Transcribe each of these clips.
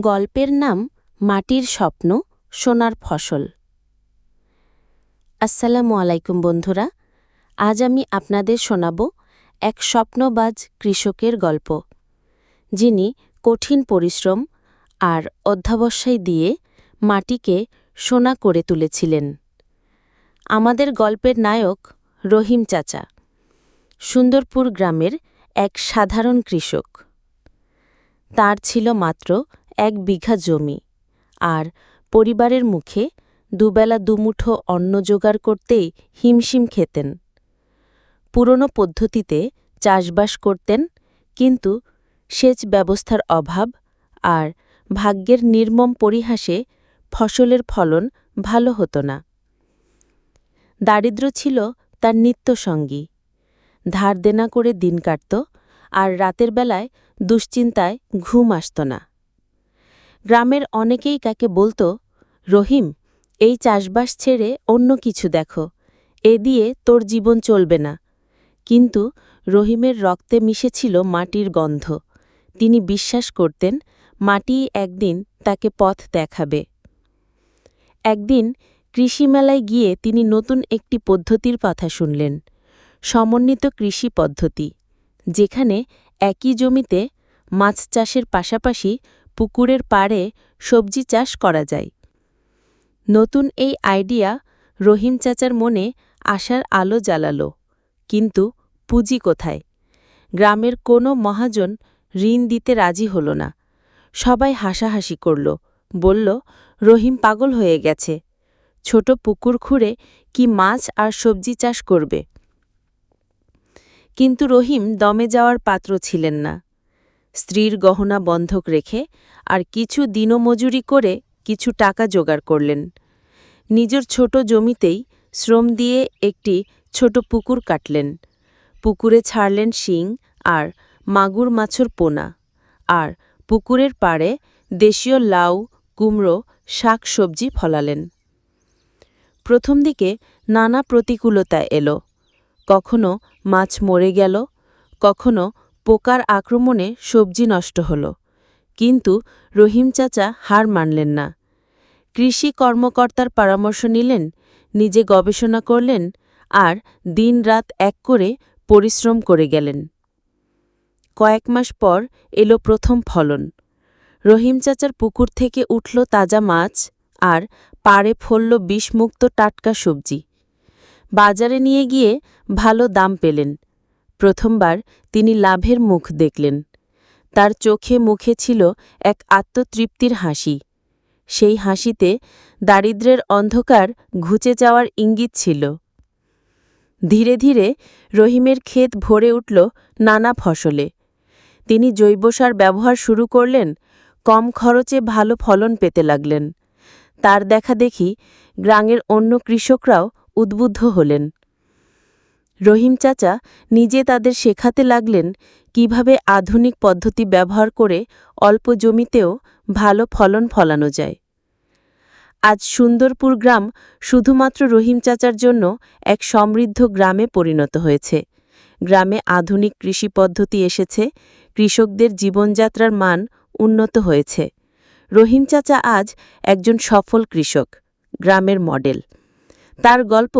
গল্পের নাম মাটির স্বপ্ন, সোনার ফসল। আসসালামু আলাইকুম বন্ধুরা, আজ আমি আপনাদের শোনাব এক স্বপ্নবাজ কৃষকের গল্প, যিনি কঠিন পরিশ্রম আর অধ্যাবসায় দিয়ে মাটিকে সোনা করে তুলেছিলেন। আমাদের গল্পের নায়ক রহিম চাচা, সুন্দরপুর গ্রামের এক সাধারণ কৃষক। তার ছিল মাত্র এক বিঘা জমি। আর পরিবারের মুখে দুবেলা দুমুঠো অন্ন জোগাড় করতেই হিমশিম খেতেন। পুরনো পদ্ধতিতে চাষবাস করতেন, কিন্তু সেচ ব্যবস্থার অভাব আর ভাগ্যের নির্মম পরিহাসে ফসলের ফলন ভালো হতো না। দারিদ্র্য ছিল তার নিত্যসঙ্গী ধার দেনা করে দিন কাটত আর রাতের বেলায় দুশ্চিন্তায় ঘুম আসত না। গ্রামের অনেকেই কাকে বলতো, রহিম, এই চাষবাস ছেড়ে অন্য কিছু দেখো। এ দিয়ে তোর জীবন চলবে না। কিন্তু রহিমের রক্তে মিশেছিল মাটির গন্ধ। তিনি বিশ্বাস করতেন, মাটি একদিন তাকে পথ দেখাবে। একদিন কৃষিমেলায় গিয়ে তিনি নতুন একটি পদ্ধতির কথা শুনলেন, সমন্বিত কৃষি পদ্ধতি, যেখানে একই জমিতে মাছ চাষের পাশাপাশি পুকুরের পাড়ে সবজি চাষ করা যায়। নতুন এই আইডিয়া রহিম চাচার মনে আশার আলো জ্বালালো। কিন্তু পুঁজি কোথায়? গ্রামের কোনো মহাজন ঋণ দিতে রাজি হল না। সবাই হাসাহাসি করল। বলল, রহিম পাগল হয়ে গেছে। ছোট পুকুর খুঁড়ে কি মাছ আর সবজি চাষ করবে? কিন্তু রহিম দমে যাওয়ার পাত্র ছিলেন না। স্ত্রীর গহনা বন্ধক রেখে আর কিছু দিনমজুরি করে কিছু টাকা জোগাড় করলেন। নিজের ছোট জমিতেই শ্রম দিয়ে একটি ছোট পুকুর কাটলেন। পুকুরে ছাড়লেন শিং আর মাগুর মাছর পোনা আর পুকুরের পাড়ে দেশীয় লাউ, কুমড়ো, শাক সবজি ফলালেন। প্রথম দিকে নানা প্রতিকূলতা এলো। কখনো মাছ মরে গেল, কখনো পোকার আক্রমণে সবজি নষ্ট হল। কিন্তু রহিম চাচা হার মানলেন না। কৃষি কর্মকর্তার পরামর্শ নিলেন, নিজে গবেষণা করলেন আর দিন রাত এক করে পরিশ্রম করে গেলেন। কয়েক মাস পর এলো প্রথম ফলন। রহিম চাচার পুকুর থেকে উঠল তাজা মাছ আর পাড়ে ফলল বিষমুক্ত টাটকা সবজি। বাজারে নিয়ে গিয়ে ভালো দাম পেলেন। প্রথমবার তিনি লাভের মুখ দেখলেন। তার চোখে মুখে ছিল এক আত্মতৃপ্তির হাসি। সেই হাসিতে দারিদ্রের অন্ধকার ঘুচে যাওয়ার ইঙ্গিত ছিল। ধীরে ধীরে রহিমের ক্ষেত ভরে উঠল নানা ফসলে। তিনি জৈবসার ব্যবহার শুরু করলেন, কম খরচে ভালো ফলন পেতে লাগলেন। তার দেখা দেখি গ্রামের অন্য কৃষকরাও উদ্বুদ্ধ হলেন। রহিম চাচা নিজে তাদের শেখাতে লাগলেন কীভাবে আধুনিক পদ্ধতি ব্যবহার করে অল্প জমিতেও ভালো ফলন ফলানো যায়। আজ সুন্দরপুর গ্রাম শুধুমাত্র রহিম চাচার জন্য এক সমৃদ্ধ গ্রামে পরিণত হয়েছে। গ্রামে আধুনিক কৃষি পদ্ধতি এসেছে, কৃষকদের জীবনযাত্রার মান উন্নত হয়েছে। রহিম চাচা আজ একজন সফল কৃষক, গ্রামের মডেল। তার গল্প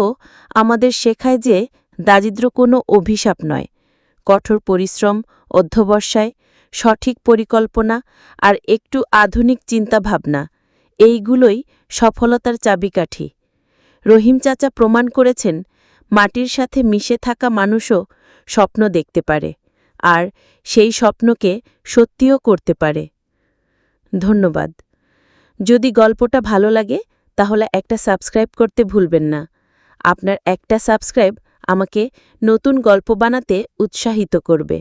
আমাদের শেখায় যে দারিদ্র কোনো অভিশাপ নয়। কঠোর পরিশ্রম, অধ্যবসায়, সঠিক পরিকল্পনা আর একটু আধুনিক চিন্তাভাবনা, এইগুলোই সফলতার চাবিকাঠি। রহিম চাচা প্রমাণ করেছেন, মাটির সাথে মিশে থাকা মানুষও স্বপ্ন দেখতে পারে আর সেই স্বপ্নকে সত্যিও করতে পারে। ধন্যবাদ। যদি গল্পটা ভালো লাগে, তাহলে একটা সাবস্ক্রাইব করতে ভুলবেন না। আপনার একটা সাবস্ক্রাইব আমাকে নতুন গল্প বানাতে উৎসাহিত করবে।